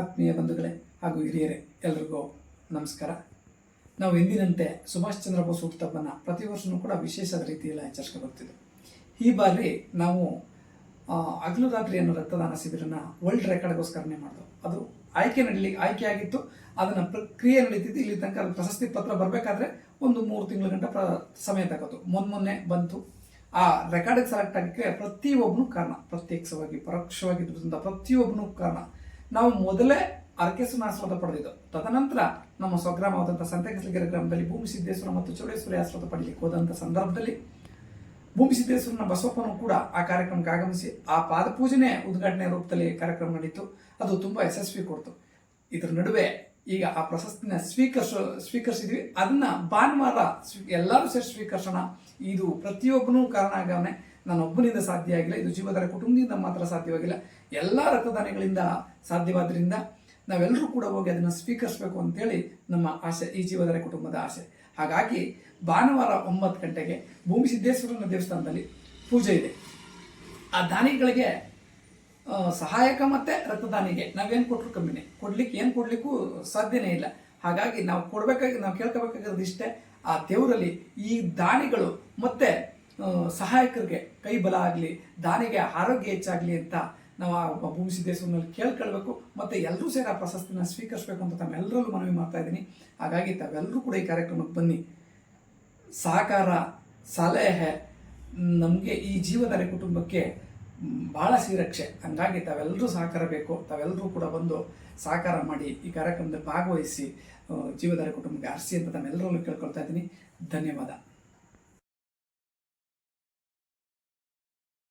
ಆತ್ಮೀಯ ಬಂಧುಗಳೇ ಹಾಗೂ ಹಿರಿಯರೇ, ಎಲ್ರಿಗೂ ನಮಸ್ಕಾರ. ನಾವು ಎಂದಿನಂತೆ ಸುಭಾಷ್ ಚಂದ್ರ ಬೋಸ್ ಹುಟ್ಟಬ್ಬನ ಪ್ರತಿ ವರ್ಷವೂ ಕೂಡ ವಿಶೇಷದ ರೀತಿಯಲ್ಲಿ ಆಚರಿಸ್ಕೊಂಡು ಬರ್ತಿದ್ವಿ. ಈ ಬಾರಿ ನಾವು ಅಗಲು ರಾತ್ರಿ ಅನ್ನೋ ರಕ್ತದಾನ ಶಿಬಿರನ ವರ್ಲ್ಡ್ ರೆಕಾರ್ಡ್ಗೋಸ್ಕರನೇ ಮಾಡಿದ್ವು. ಅದು ಆಯ್ಕೆ ನಡೀಲಿ ಆಯ್ಕೆ ಆಗಿತ್ತು ಅದನ್ನ ಪ್ರಕ್ರಿಯೆ ನಡೀತಿದ್ದು ಇಲ್ಲಿ ತನಕ ಪ್ರಶಸ್ತಿ ಪತ್ರ ಬರಬೇಕಾದ್ರೆ ಒಂದು ಮೂರು ತಿಂಗಳ ಗಂಟ ಪ್ರ, ಸಮಯ ತಗೋದು ಮೊನ್ನೆ ಬಂತು. ಆ ರೆಕಾರ್ಡಿಗೆ ಸೆಲೆಕ್ಟ್ ಆಗಕ್ಕೆ ಪ್ರತಿಯೊಬ್ಬನು ಕಾರಣ ಪ್ರತ್ಯಕ್ಷವಾಗಿ ಪರೋಕ್ಷವಾಗಿ ಪ್ರತಿಯೊಬ್ಬನು ಕಾರಣ. ನಾವು ಮೊದಲೇ ಅರಕೆಸುನ ಆಶ್ರದ ಪಡೆದಿದ್ದು. ತದನಂತರ ನಮ್ಮ ಸ್ವಗ್ರಾಮವಾದಂಥ ಸಂತೆಕಸಲಿಗೆರೆ ಗ್ರಾಮದಲ್ಲಿ ಭೂಮಿ ಸಿದ್ದೇಶ್ವರ ಮತ್ತು ಚೌಡೇಶ್ವರಿ ಆಶ್ರದ ಪಡೆಯಲಿಕ್ಕೆ ಹೋದಂಥ ಸಂದರ್ಭದಲ್ಲಿ ಭೂಮಿ ಸಿದ್ದೇಶ್ವರನ ಬಸವಪ್ಪನೂ ಕೂಡ ಆ ಕಾರ್ಯಕ್ರಮಕ್ಕೆ ಆಗಮಿಸಿ ಆ ಪಾದಪೂಜನೆ ಉದ್ಘಾಟನೆ ರೂಪದಲ್ಲಿ ಕಾರ್ಯಕ್ರಮ ನಡೀತು ಅದು ತುಂಬಾ ಯಶಸ್ವಿ ಕೊಡ್ತು. ಇದರ ನಡುವೆ ಈಗ ಆ ಪ್ರಶಸ್ತಿನ ಸ್ವೀಕರಿಸ, ಸ್ವೀಕರಿಸಿದ್ವಿ. ಅದನ್ನ ಭಾನುವಾರ ಎಲ್ಲರೂ ಸೇರಿ ಸ್ವೀಕರಿಸೋಣ. ಇದು ಪ್ರತಿಯೊಬ್ಬನೂ ಕಾರಣ ಆಗವನೆ. ನಾನೊಬ್ಬನಿಂದ ಸಾಧ್ಯ ಆಗಿಲ್ಲ. ಇದು ಜೀವಧಾರೆ ಕುಟುಂಬದಿಂದ ಮಾತ್ರ ಸಾಧ್ಯವಾಗಿಲ್ಲ ಎಲ್ಲ ರಕ್ತದಾನಿಗಳಿಂದ ಸಾಧ್ಯವಾದ್ರಿಂದ ನಾವೆಲ್ಲರೂ ಕೂಡ ಹೋಗಿ ಅದನ್ನು ಸ್ವೀಕರಿಸಬೇಕು ಅಂತೇಳಿ ನಮ್ಮ ಆಸೆ, ಈ ಜೀವಧಾರೆ ಕುಟುಂಬದ ಆಸೆ. ಹಾಗಾಗಿ ಭಾನುವಾರ ಒಂಬತ್ತು ಗಂಟೆಗೆ ಭೂಮಿ ಸಿದ್ದೇಶ್ವರನ ದೇವಸ್ಥಾನದಲ್ಲಿ ಪೂಜೆ ಇದೆ. ಆ ದಾನಿಗಳಿಗೆ ಸಹಾಯಕ ಮತ್ತೆ ರಕ್ತದಾನಿಗೆ ನಾವೇನು ಕೊಟ್ಟರು ಕಮ್ಮಿನೇ. ಕೊಡ್ಲಿಕ್ಕೆ ಏನು ಕೊಡಲಿಕ್ಕೂ ಸಾಧ್ಯನೇ ಇಲ್ಲ. ಹಾಗಾಗಿ ನಾವು ಕೊಡಬೇಕಾಗಿ, ನಾವು ಕೇಳ್ಕೋಬೇಕಾಗಿರೋದು ಇಷ್ಟೇ. ಆ ದೇವರಲ್ಲಿ ಈ ದಾನಿಗಳು ಮತ್ತೆ ಸಹಾಯಕರಿಗೆ ಕೈ ಬಲ ಆಗಲಿ, ದಾನಿಗೆ ಆರೋಗ್ಯ ಹೆಚ್ಚಾಗಲಿ ಅಂತ ನಾವು ಆ ಭೂಮಿ ಸಿದ್ದೇಶ್ವರನಲ್ಲಿ ಕೇಳ್ಕೊಳ್ಬೇಕು. ಮತ್ತೆ ಎಲ್ಲರೂ ಸೇರಿ ಆ ಪ್ರಶಸ್ತಿನ ಸ್ವೀಕರಿಸಬೇಕು ಅಂತ ತಮ್ಮೆಲ್ಲರಲ್ಲೂ ಮನವಿ ಮಾಡ್ತಾ ಇದ್ದೀನಿ. ಹಾಗಾಗಿ ತಾವೆಲ್ಲರೂ ಕೂಡ ಈ ಕಾರ್ಯಕ್ರಮಕ್ಕೆ ಬನ್ನಿ. ಸಹಕಾರ, ಸಲಹೆ, ನಮಗೆ ಈ ಜೀವಧಾರೆ ಕುಟುಂಬಕ್ಕೆ ಬಹಳ ಶ್ರೀರಕ್ಷೆ ಹಂಗಾಗಿ ತಾವೆಲ್ಲರೂ ಸಹಕಾರ ಬೇಕು. ತಾವೆಲ್ಲರೂ ಕೂಡ ಬಂದು ಸಹಕಾರ ಮಾಡಿ ಈ ಕಾರ್ಯಕ್ರಮದಲ್ಲಿ ಭಾಗವಹಿಸಿ ಜೀವಧಾರ ಜೀವಧಾರೆ ಕುಟುಂಬಕ್ಕೆ ಹರಿಸಿ ಅಂತ ತಮ್ಮೆಲ್ಲರಲ್ಲೂ ಕೇಳ್ಕೊಳ್ತಾ ಇದ್ದೀನಿ. ಧನ್ಯವಾದ.